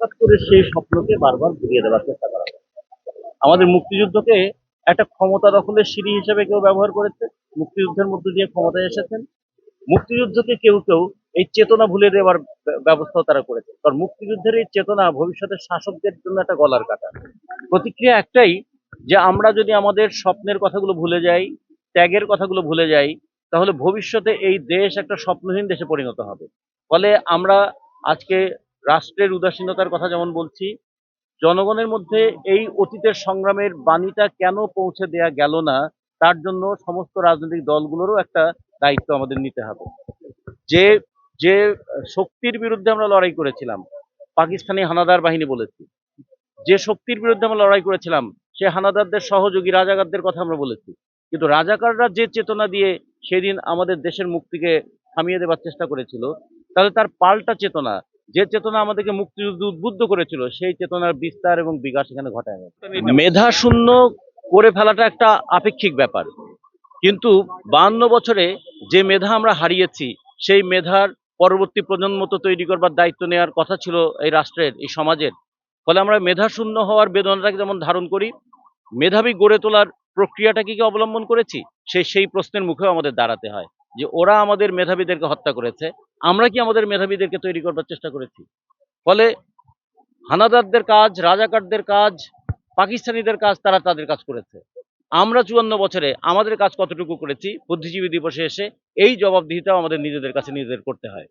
হঠাৎ করে সেই স্বপ্নকে বারবার ঘুরিয়ে দেওয়ার চেষ্টা করা আমাদের মুক্তিযুদ্ধকে একটা ক্ষমতা দখলের সিঁড়ি হিসেবে কেউ ব্যবহার করেছে। মুক্তিযুদ্ধের মধ্যে দিয়ে ক্ষমতায় এসেছেন। মুক্তিযুদ্ধকে কেউ কেউ এই চেতনা ভুলে দেওয়ার ব্য- ব্যবস্থাও তারা করেছে। কারণ মুক্তিযুদ্ধের এই চেতনা ভবিষ্যতের শাসকদের জন্য একটা গলার কাটা। প্রতিক্রিয়া একটাই যে আমরা যদি আমাদের স্বপ্নের কথাগুলো ভুলে যাই, ত্যাগের কথাগুলো ভুলে যাই, তাহলে ভবিষ্যতে এই দেশ একটা স্বপ্নহীন দেশে পরিণত হবে। ফলে আমরা আজকে রাষ্ট্রের উদাসীনতার কথা যেমন বলছি, জনগণের মধ্যে এই অতীতের সংগ্রামের বাণীটা কেন পৌঁছে দেয়া গেল না, তার জন্য সমস্ত রাজনৈতিক দলগুলোরও একটা দায়িত্ব আমাদের নিতে হবে। যে যে শক্তির বিরুদ্ধে আমরা লড়াই করেছিলাম, পাকিস্তানি হানাদার বাহিনী বলেছি, যে শক্তির বিরুদ্ধে আমরা লড়াই করেছিলাম, সে হানাদারদের সহযোগী রাজাকারদের কথা আমরা বলেছি। কিন্তু রাজাকাররা যে চেতনা দিয়ে সেদিন আমাদের দেশের মুক্তিকে থামিয়ে দেওয়ার চেষ্টা করেছিল, তাহলে তার পাল্টা চেতনা যে চেতনা আমাদেরকে মুক্তিযুদ্ধ উদ্বুদ্ধ করেছিল, সেই চেতনার বিস্তার এবং বিকাশ এখানে ঘটায় মেধা শূন্য করে ফেলাটা একটা আপেক্ষিক ব্যাপার। কিন্তু বান্ন বছরে যে মেধা আমরা হারিয়েছি, সেই মেধার পরবর্তী প্রজন্ম তো তৈরি করবার দায়িত্ব নেওয়ার কথা ছিল এই রাষ্ট্রের, এই সমাজের। ফলে আমরা মেধা শূন্য হওয়ার বেদনাটাকে যেমন ধারণ করি, মেধাবী গড়ে তোলার প্রক্রিয়াটাকে কি অবলম্বন করেছি? সেই সেই প্রশ্নের মুখেও আমাদের দাঁড়াতে হয়। যে ওরা আমাদের মেধাবীদেরকে হত্যা করেছে, আমরা কি আমাদের মেধাবীদেরকে তৈরি করবার চেষ্টা করেছি? ফলে হানাদারদের কাজ, রাজাকারদের কাজ, পাকিস্তানিদের কাজ তারা তাদের কাজ করেছে। আমরা চুয়ান্ন বছরে আমাদের কাজ কতটুকু করেছি? বুদ্ধিজীবী দিবসে এসে এই জবাবদিহিতাও আমাদের নিজেদের কাছে নিজেদের করতে হয়।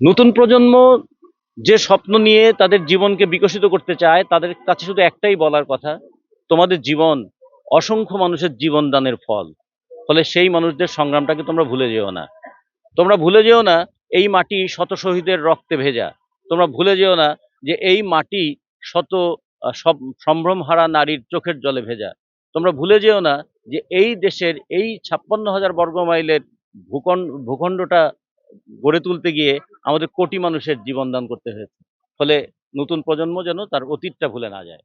নতুন প্রজন্ম যে স্বপ্ন নিয়ে তাদের জীবনকে বিকশিত করতে চায়, তাদের কাছে শুধু একটাই বলার কথা, তোমাদের জীবন অসংখ্য মানুষের জীবন দানের ফল। ফলে সেই মানুষদের সংগ্রামটাকে তোমরা ভুলে যেও না। তোমরা ভুলে যেও না এই মাটি শত শহীদের রক্তে ভেজা। তোমরা ভুলে যেও না যে এই মাটি শত সম্ভ্রমহারা নারীর চোখের জলে ভেজা। তোমরা ভুলে যেও না যে এই দেশের এই ছাপ্পান্ন হাজার বর্গ মাইলের ভূখণ্ড ভূখণ্ডটা গড়ে তুলতে গিয়ে আমাদের কোটি মানুষের জীবন দান করতে হয়েছে। ফলে নতুন প্রজন্ম যেন তার অতীতটা ভুলে না যায়।